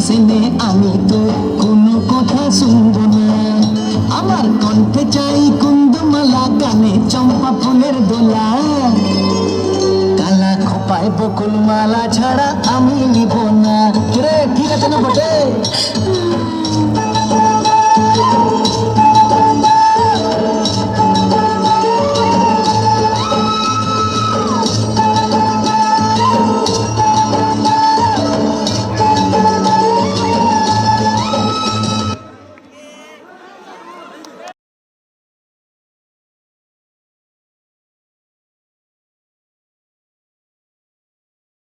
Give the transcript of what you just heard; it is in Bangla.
সেনে, আমি তো কোনো কথা শুনব না। আমার কণ্ঠে চাই কুন্দমালা গানে চম্পা ফুলের দোলা। কালা খোপায় বকুল মালা ছাড়া আমি নিব